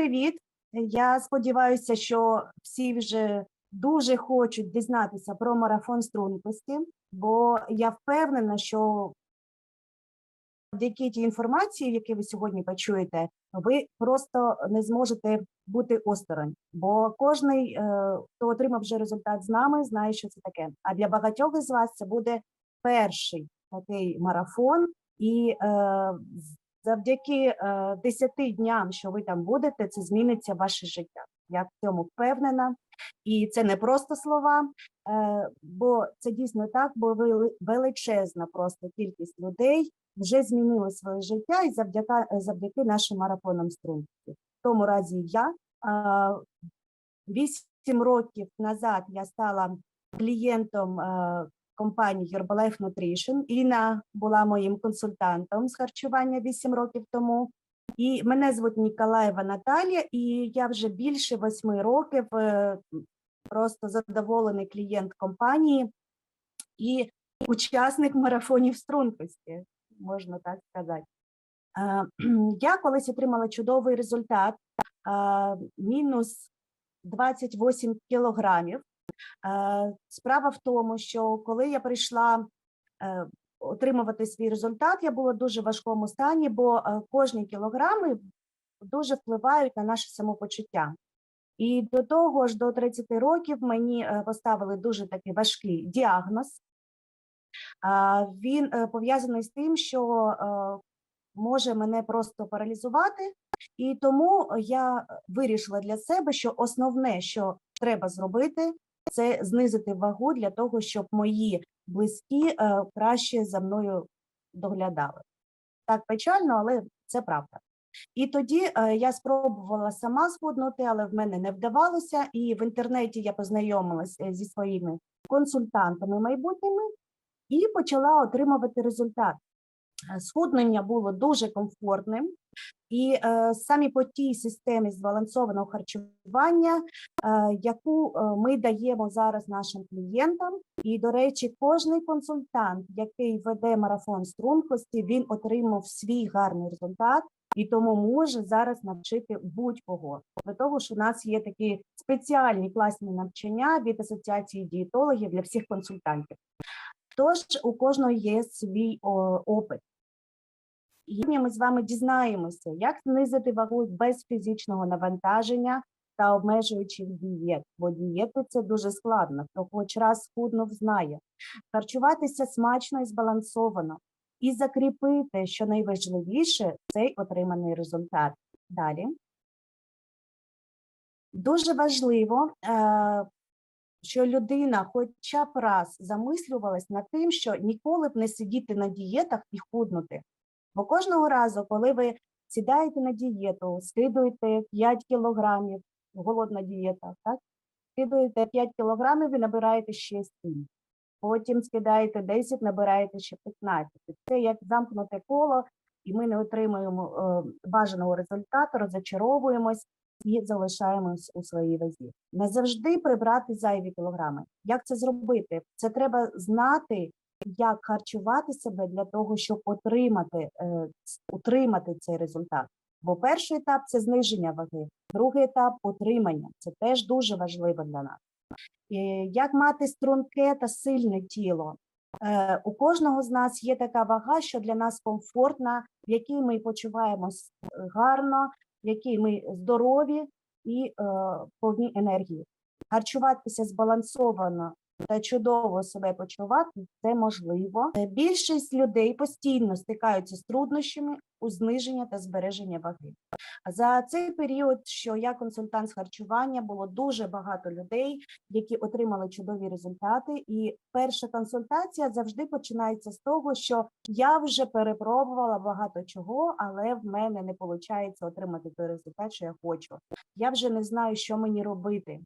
привіт! Я сподіваюся, що всі вже дуже хочуть дізнатися про марафон стрункості, бо я впевнена, що завдяки тій інформації, яку ви сьогодні почуєте, ви просто не зможете бути осторонь. Бо е, хто отримав вже результат з нами, знає, що це таке. А для багатьох із вас це буде перший такий марафон, і е, завдяки е, дням, що ви там будете, це зміниться ваше життя. Я в цьому впевнена. І це не просто слова, е, бо це дійсно так, бо величезна просто кількість людей вже змінили своє життя і завдяки, завдяки нашим марафонам стрункості. В тому разі я. Е, Вісім років назад я стала клієнтом е, компанії Herbalife Nutrition. Інна була моїм консультантом з харчування 8 років тому. І мене звуть Ніколаєва Наталія, і я вже більше восьми років е, просто задоволений клієнт компанії і учасник марафонів стрункості, можна так сказати. Е, Я колись отримала чудовий результат, е, мінус 28 кілограмів. Е, Справа в тому, що коли я прийшла е, отримувати свій результат, я була в дуже важкому стані, бо е, кожні кілограми дуже впливають на наше самопочуття. І до того ж, до 30 років мені поставили дуже такий важкий діагноз. Він пов'язаний з тим, що може мене просто паралізувати, і тому я вирішила для себе, що основне, що треба зробити, це знизити вагу для того, щоб мої близькі е, краще за мною доглядали. Так печально, але це правда. І тоді е, я спробувала сама схуднути, але в мене не вдавалося. І в інтернеті я познайомилася зі своїми консультантами майбутніми і почала отримувати результат. Е, Схуднення було дуже комфортним, і е, самі по тій системі збалансованого харчування, е, яку е, ми даємо зараз нашим клієнтам. І, до речі, кожний консультант, який веде марафон стрункості, він отримав свій гарний результат. І тому може зараз навчити будь-кого. До того що у нас є такі спеціальні класні навчання від асоціації дієтологів для всіх консультантів. Тож у кожного є свій о, опит. Сьогодні ми з вами дізнаємося, як знизити вагу без фізичного навантаження та обмежуючих дієт, бо дієти це дуже складно, хто хоч раз схуднув, знає. Харчуватися смачно і збалансовано, і закріпити, що найважливіше, цей отриманий результат. Далі. Дуже важливо, е, що людина хоча б раз замислювалась над тим, що ніколи б не сидіти на дієтах і худнути. Бо кожного разу, коли ви сідаєте на дієту, скидуєте 5 кілограмів, голодна дієта, так? Скидуєте 5 кілограмів і набираєте ще 7. Потім скидаєте 10, набираєте ще 15. Це як замкнуте коло, і ми не отримуємо е, бажаного результату, розочаровуємось і залишаємось у своїй вазі. Не завжди прибрати зайві кілограми. Як це зробити? Це треба знати, як харчувати себе для того, щоб отримати, е, утримати цей результат. Бо перший етап це зниження ваги, другий етап утримання. Це теж дуже важливо для нас. Як мати струнке та сильне тіло? Е, У кожного з нас є така вага, що для нас комфортна, в якій ми почуваємось е, гарно, в якій ми здорові і повні енергії. Харчуватися збалансовано та чудово себе почувати це можливо. Е, Більшість людей постійно стикаються з труднощами у зниження та збереження ваги. За цей період, що я консультант з харчування, було дуже багато людей, які отримали чудові результати. І перша консультація завжди починається з того, що я вже перепробувала багато чого, але в мене не виходить отримати той результат, що я хочу. Я вже не знаю, що мені робити.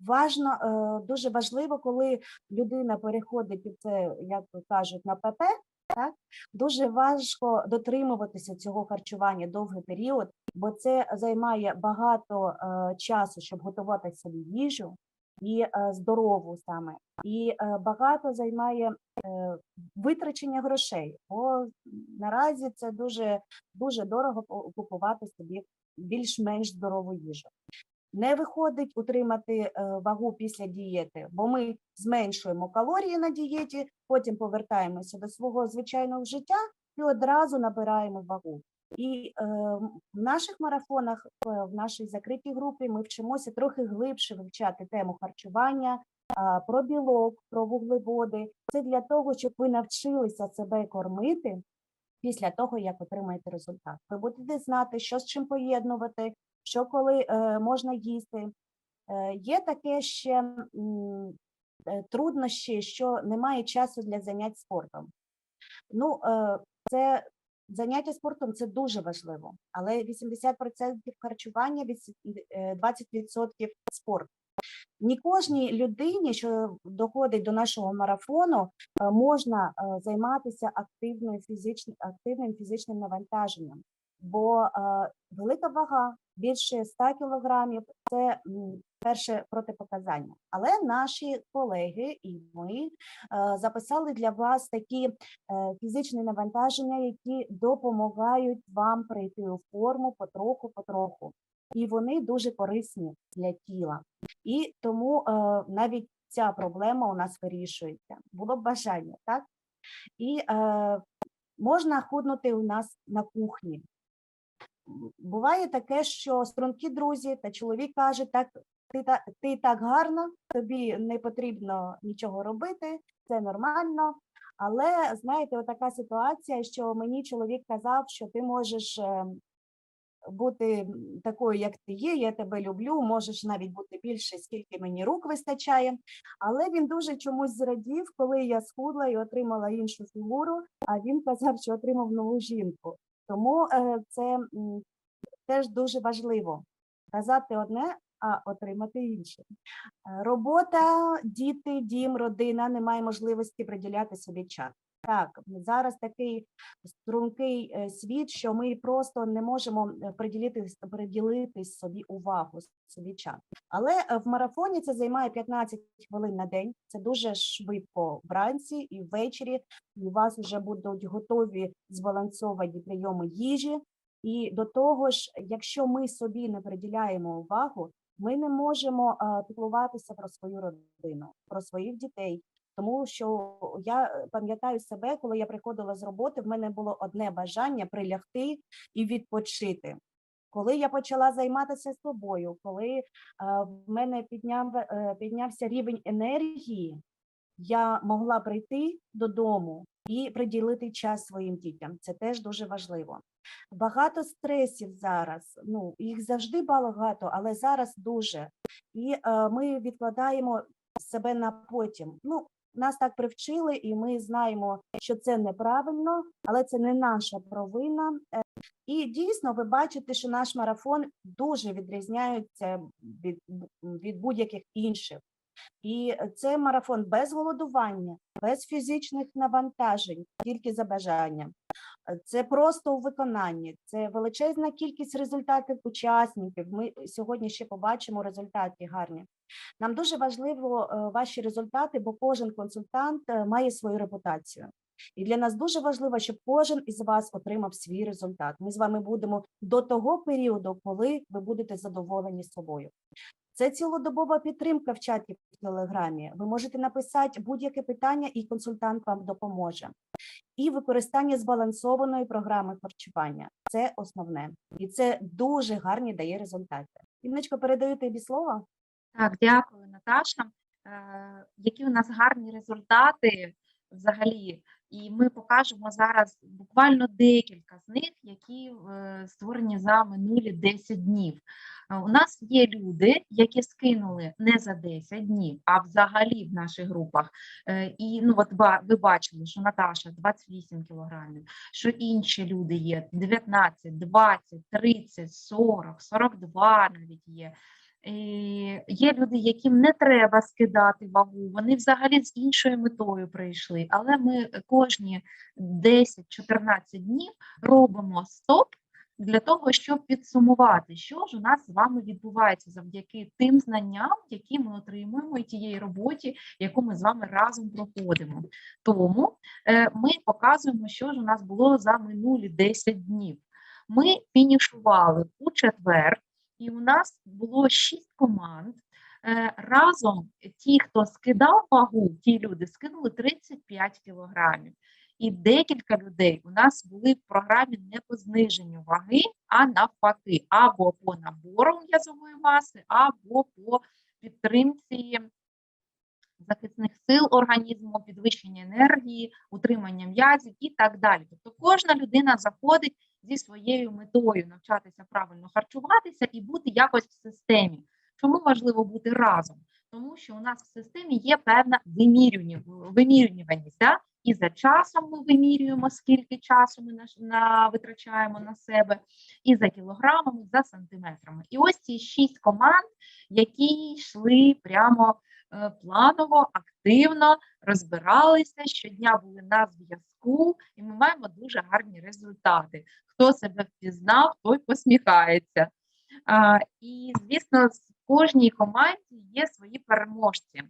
Важно, е, дуже важливо, коли людина переходить і це, як кажуть, на ПП, так дуже важко дотримуватися цього харчування довгий період, бо це займає багато е, часу, щоб готувати собі їжу. і е, здорову саме. І е, багато займає е, витрачення грошей, бо наразі це дуже, дуже дорого купувати собі більш-менш здорову їжу. Не виходить утримати е, вагу після дієти, бо ми зменшуємо калорії на дієті, потім повертаємося до свого звичайного життя і одразу набираємо вагу. І е, в наших марафонах, е, в нашій закритій групі, ми вчимося трохи глибше вивчати тему харчування, а, про білок, про вуглеводи. Це для того, щоб ви навчилися себе кормити після того, як отримаєте результат. Ви будете знати, що з чим поєднувати, що коли е, можна їсти. Е, є таке ще е, труднощі, що немає часу для занять спортом. Ну, це заняття спортом це дуже важливо, але 80% харчування, віс- е, 20% спорт. Ні кожній людині, що доходить до нашого марафону, можна займатися активною фізичним, активним фізичним навантаженням, бо е, велика вага більше 100 кілограмів це перше протипоказання. Але наші колеги і ми е, записали для вас такі е, фізичні навантаження, які допомагають вам прийти у форму потроху, потроху. І вони дуже корисні для тіла. І тому навіть ця проблема у нас вирішується. Було б бажання, так? І е, можна худнути у нас на кухні. Буває таке, що стрункі друзі та чоловік каже, так, ти, та, ти так гарна, тобі не потрібно нічого робити, це нормально. Але знаєте, отака ситуація, що мені чоловік казав, що ти можеш е, бути такою, як ти є, я тебе люблю, можеш навіть бути більше, скільки мені рук вистачає. Але він дуже чомусь зрадів, коли я схудла і отримала іншу фігуру, а він казав, що отримав нову жінку. Тому е, це теж дуже важливо казати одне, а отримати інше. Е, Робота, діти, дім, родина немає можливості приділяти собі час. Так, зараз такий стрункий е, світ, що ми просто не можемо е, приділити, приділити собі увагу, собі час. Але е, в марафоні це займає 15 хвилин на день. Це дуже швидко вранці і ввечері. У вас вже будуть готові збалансовані прийоми їжі. І до того ж, якщо ми собі не приділяємо увагу, ми не можемо піклуватися про свою родину, про своїх дітей. Тому що я е, пам'ятаю себе, коли я приходила з роботи, в мене було одне бажання прилягти і відпочити. Коли я почала займатися собою, коли е, в мене підняв, е, піднявся рівень енергії, я могла прийти додому і приділити час своїм дітям. Це теж дуже важливо. Багато стресів зараз. Ну їх завжди багато, але зараз дуже. І е, ми відкладаємо себе на потім. Ну, нас так привчили, і ми знаємо, що це неправильно, але це не наша провина. Е, І дійсно, ви бачите, що наш марафон дуже відрізняється від, від будь-яких інших. І це марафон без голодування, без фізичних навантажень, тільки за бажанням. Це просто у виконанні, це величезна кількість результатів учасників. Ми сьогодні ще побачимо результати гарні. Нам дуже важливо е, ваші результати, бо кожен консультант е, має свою репутацію. І для нас дуже важливо, щоб кожен із вас отримав свій результат. Ми з вами будемо до того періоду, коли ви будете задоволені собою. Це цілодобова підтримка в чаті в Телеграмі. Ви можете написати будь-яке питання, і консультант вам допоможе. І використання збалансованої програми харчування це основне, і це дуже гарні дає результати. Інночко, передаю тобі слово. Так, дякую, Наташа. Е, Які у нас гарні результати взагалі, і ми покажемо зараз буквально декілька з них, які е, створені за минулі 10 днів. Е, У нас є люди, які скинули не за 10 днів, а взагалі в наших групах. І ну от ба- ви бачили, що Наташа 28 кілограмів, що інші люди є 19, 20, 30, 40, 42 навіть є. Е, Є люди, яким не треба скидати вагу, вони взагалі з іншою метою прийшли. Але ми кожні 10-14 днів робимо стоп для того, щоб підсумувати, що ж у нас з вами відбувається завдяки тим знанням, які ми отримуємо, і тієї роботі, яку ми з вами разом проходимо. Тому е, ми показуємо, що ж у нас було за минулі 10 днів. Ми фінішували у четвер, і у нас було шість команд. Е, Разом ті, хто скидав вагу, ті люди скинули 35 кілограмів. І декілька людей у нас були в програмі не по зниженню ваги, а навпаки, або по набору м'язової маси, або по підтримці захисних сил організму, підвищення енергії, утримання м'язів і так далі. Тобто кожна людина заходить зі своєю метою навчатися правильно харчуватися і бути якось в системі. Чому важливо бути разом? Тому що у нас в системі є певна вимірюваність. Да? І за часом ми вимірюємо, скільки часу ми на, на, витрачаємо на себе, і за кілограмами, за сантиметрами. І ось ці шість команд, які йшли прямо планово, активно, розбиралися, щодня були на зв'язку, і ми маємо дуже гарні результати. Хто себе впізнав, той посміхається. І, звісно, в кожній команді є свої переможці.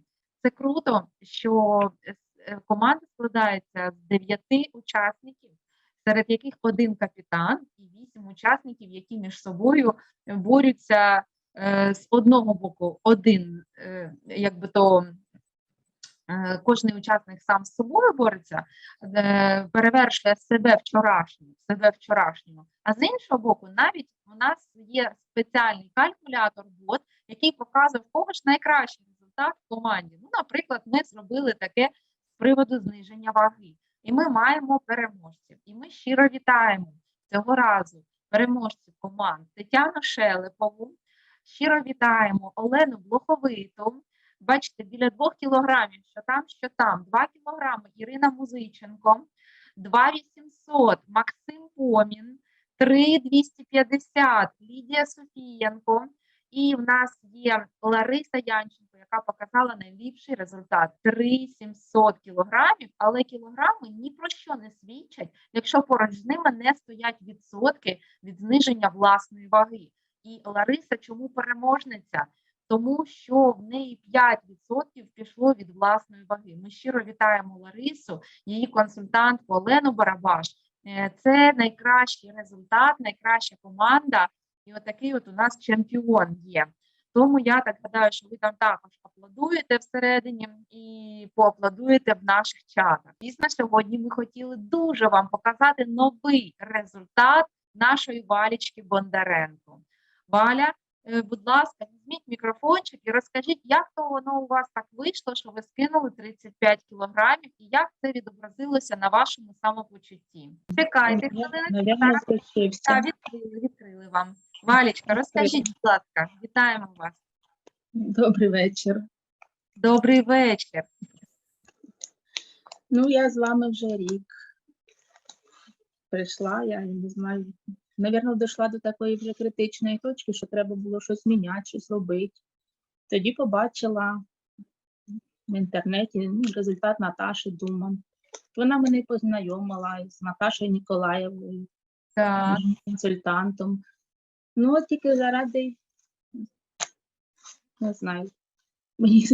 Це круто, що е, е, команда складається з дев'яти учасників, серед яких один капітан і вісім учасників, які між собою борються е, з одного боку, один, е, якби то е, кожний учасник сам з собою бореться, е, перевершує себе вчорашнього, себе вчорашнього. А з іншого боку, навіть у нас є спеціальний калькулятор, бот, який показує, в кого ж найкращий результат в команді. Ну, наприклад, ми зробили таке з приводу зниження ваги, і ми маємо переможців. І ми щиро вітаємо цього разу переможців команд Тетяну Шелепову. Щиро вітаємо Олену Блоховиту. Бачите, біля двох кілограмів, що там, що там, два кілограми Ірина Музиченко, 2800 Максим Помін, 3250 Лідія Софієнко. І в нас є Лариса Янченко, яка показала найліпший результат 3700 кілограмів, але кілограми ні про що не свідчать, якщо поруч з ними не стоять відсотки від зниження власної ваги. І Лариса чому переможниця? Тому що в неї 5% пішло від власної ваги. Ми щиро вітаємо Ларису, її консультантку Олену Барабаш. Е, Це найкращий результат, найкраща команда. І отакий от у нас чемпіон є. Тому я так гадаю, що ви там також аплодуєте всередині і поаплодуєте в наших чатах. Дійсно, сьогодні ми хотіли дуже вам показати новий результат нашої валічки Бондаренко. Валя, е, будь ласка, візьміть мікрофончик і розкажіть, як то воно у вас так вийшло, що ви скинули 35 кілограмів, і як це відобразилося на вашому самопочутті. Чекайте, хвилиночку. Так, відкрили, відкрили вам. Валічка, розкажіть, будь ласка, вітаємо вас. Добрий вечір. Добрий вечір. Ну, я з вами вже рік прийшла, я не знаю. Навірно, дійшла до такої вже критичної точки, що треба було щось міняти, щось робити. Тоді побачила в інтернеті ну, результат Наташі Думан. Вона мене познайомила з Наташою Ніколаєвою, Так, консультантом. Ну, от тільки заради, не знаю, мені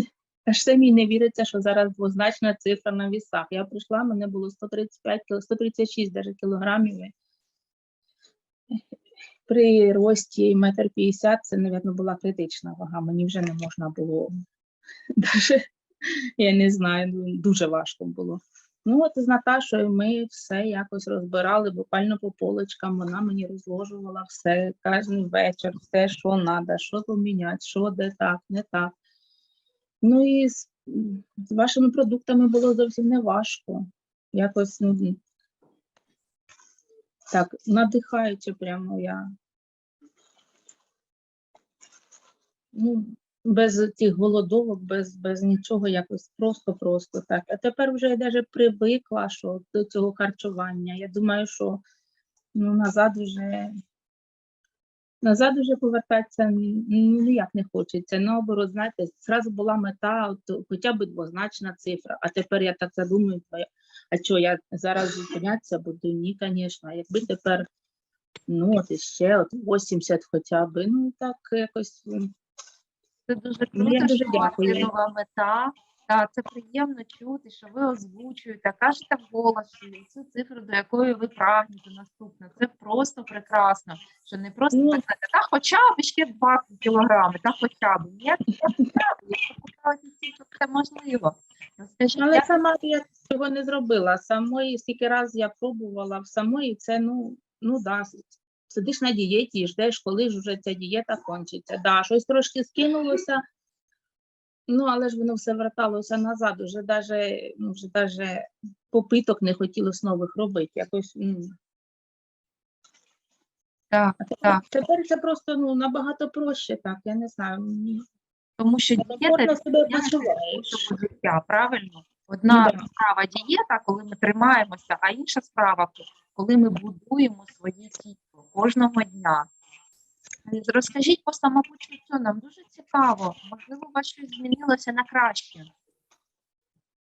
аж самі не віриться, що зараз двозначна цифра на вісах. Я прийшла, мене було 135, кіл- 136 даже кілограмів. При рості метр п'ятдесят це, мабуть, була критична вага. Мені вже не можна було. Даже, я не знаю, ну, дуже важко було. Ну, от з Наташою ми все якось розбирали, буквально по полочкам. Вона мені розложувала все кожен вечір, все, що треба, що поміняти, що де так, не так. Ну і з, з вашими продуктами було зовсім не важко. Якось ну, так, надихаючи прямо я. Ну, без тих голодовок, без, без нічого, якось просто-просто так. А тепер вже я навіть привикла що, до цього харчування. Я думаю, що ну, назад вже назад вже повертатися ніяк не хочеться. Наоборот, знаєте, зразу була мета, от, хоча б двозначна цифра. А тепер я так задумую, а- що я зараз зупинятися буду? Ні, звісно. А якби тепер Ну, от іще от 80 хоча б. Ну так якось. Це дуже Ну, круто, я дуже що дякую. нова мета. Та це приємно чути, що ви озвучуєте, кажете вголос що цю цифру, до якої ви прагнете наступно. Це просто прекрасно. Що не просто Ну. так сказати, та хоча б ще 20 кілограмів, та хоча б. Ні, якщо ціль, то це можливо. Але як сама я цього не зробила. Самої скільки раз я пробувала в самої, це ну, ну да, сидиш на дієті і ждеш, коли ж вже ця дієта кончиться. Да, щось трошки скинулося, ну але ж воно все верталося назад. Уже даже, ну, вже даже попиток не хотілося нових робити. Якось, ну. Так, А тепер, так. тепер це просто ну, набагато проще, так, я не знаю. тому що дієта себе відрізняється почуваєш. життя, правильно? Одна да. справа дієта, коли ми тримаємося, а інша справа, коли ми будуємо своє тіло кожного дня. Розкажіть по самопочуттю, нам дуже цікаво. Можливо, у вас щось змінилося на краще.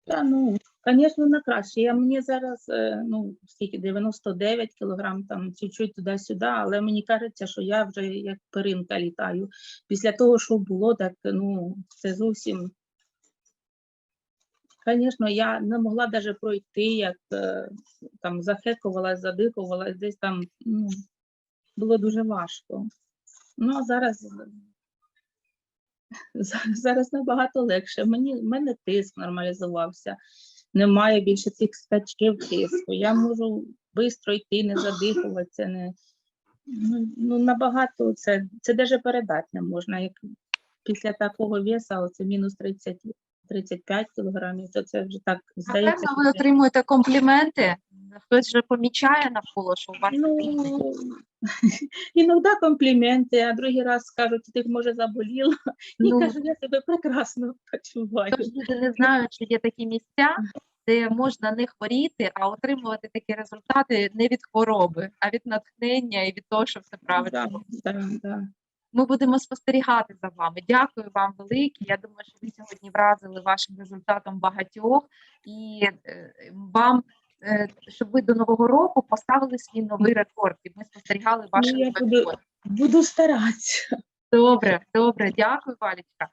Та ну, звісно, на краще. Я мені зараз, е, ну, скільки 99 кілограм, там чуть-чуть туди-сюди, але мені кажеться, що я вже як перинка літаю. Після того, що було, так ну, це зовсім. Звісно, я не могла навіть пройти, як е, там захекувалась, задихувалась, десь там ну, було дуже важко. Ну, а зараз, зараз набагато легше. Мені, в мене тиск нормалізувався, немає більше цих скачків тиску. Я можу швидко йти, не задихуватися. Не, ну, ну, набагато це, це навіть передати не можна. Як після такого веса, оце мінус 30, 35 кілограмів, то це вже так здається. Напевно, ви отримуєте компліменти. Хтось вже помічає навколо, що у вас Ну, іноді компліменти, а другий раз скажуть, ти може заболіла. І Ну, кажу, я себе прекрасно почуваю. Тож люди не знають, що є такі місця, де можна не хворіти, а отримувати такі результати не від хвороби, а від натхнення і від того, що все правильно. Да, да, да. Ми будемо спостерігати за вами. Дякую вам велике. Я думаю, що ви сьогодні вразили вашим результатом багатьох і е, вам. Е, Щоб ви до нового року поставили свій новий рекорд, і ми спостерігали ваші Ну, буду- рекорди. Буду старатися. Добре, добре, дякую, Валічка.